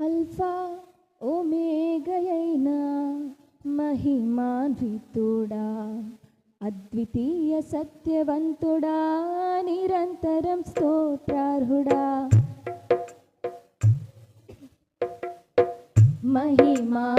Alpha ఓమేగయైన మహిమాన్వితుడా అద్వితీయ సత్యవంతుడా నిరంతరం స్తోత్రార్హుడా. మహిమా